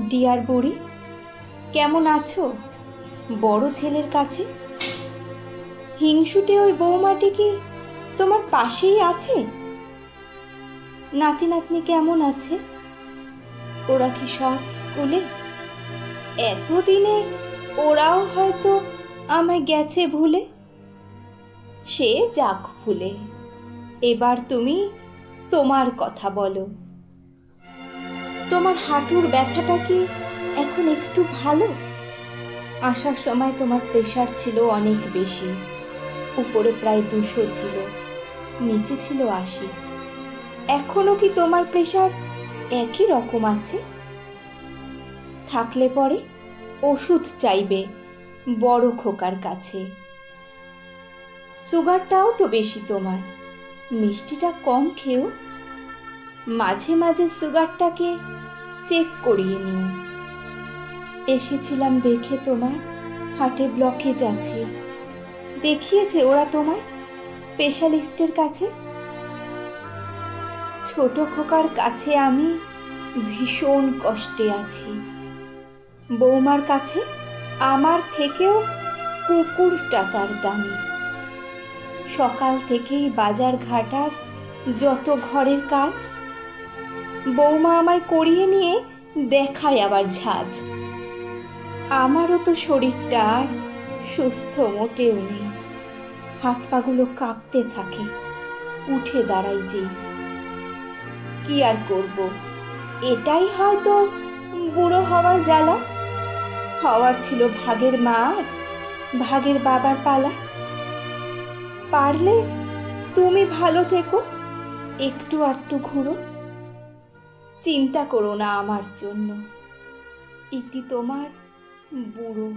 Deer বুড়ি, কেমন আছো? বড় ছেলের কাছে? হিংসুটে ওই বৌমাটি কি তোমার পাশেই আছে? নাতি নাতনি কেমন আছে? ওরা কি সব স্কুলে? এতদিনে ওরাও হয়তো আমায় গেছে ভুলে। সে যাক ভুলে। এবার তুমি তোমার কথা বলো। তোমার হাঁটুর ব্যথাটা কি এখন একটু ভালো? আসার সময় তোমার প্রেশার ছিল অনেক বেশি। উপরে প্রায় দুশো ছিল, নিচে ছিল আশি। এখনও কি তোমার প্রেশার একই রকম আছে? থাকলে পরে ওষুধ চাইবে বড় খোকার কাছে। সুগারটাও তো বেশি তোমার, মিষ্টিটা কম খেও। মাঝে মাঝে সুগারটাকে চেক করিয়ে নিও এসেছিলাম দেখে তোমার হার্টে ব্লকেজ আছে দেখিয়েছে ওরা তোমায় স্পেশালিস্টের কাছে। ছোট খোকার কাছে আমি ভীষণ কষ্টে আছি। বৌমার কাছে আমার থেকেও কুকুরটা তার দামি। সকাল থেকেই বাজার ঘাটার যত ঘরের কাজ বৌমা আমায় করিয়ে নিয়ে দেখায় আবার ঝাঁজ। আমারও তো শরীরটা আর সুস্থ মোটেও নেই। হাত পাগুলো কাঁপতে থাকে, উঠে দাঁড়াই যে। কি আর করব? এটাই হয়তো বুড়ো হওয়ার জ্বালা। হওয়ার ছিল ভাগের মার ভাগের বাবার পালা। পারলে তুমি ভালো থেকো, একটু আটটু ঘুরো। চিন্তা করো না আমার জন্য। ইতি তোমার বুড়ো